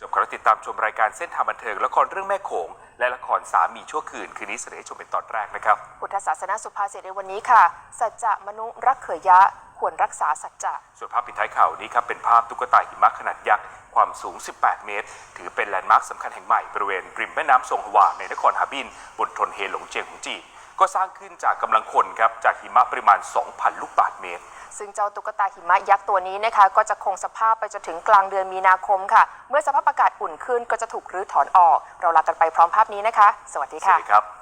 จบการติดตามชมรายการเส้นทางบันเทิงละครเรื่องแม่โขง และละครสามีชั่วคืน คืนนี้เสนอให้ชมเป็นตอนแรกนะครับ พุทธศาสนาสุภาษิตในวันนี้ค่ะ สัจจะมนุรักเขยยะ ควรรักษาสัจจะ ส่วนภาพปิดท้ายข่าวนี้ครับ เป็นภาพตุ๊กตาหิมะขนาดยักษ์ ความสูง 18 เมตร ถือเป็นแลนด์มาร์คสำคัญแห่งใหม่บริเวณริมแม่น้ำซงฮวาในนครฮาบินบนทนเฮหลงเจียงของจีนก็สร้างขึ้นจากกำลังคนครับจากหิมะปริมาณ 2,000 ลูกบาศก์เมตร ซึ่งเจ้าตุ๊กตาหิมะยักษ์ตัวนี้นะคะ ก็จะคงสภาพไปจนถึงกลางเดือนมีนาคมค่ะ เมื่อสภาพอากาศอุ่นขึ้นก็จะถูกรื้อถอนออก เราลากันไปพร้อมภาพนี้นะคะ สวัสดีสวัค่ะสดีครับ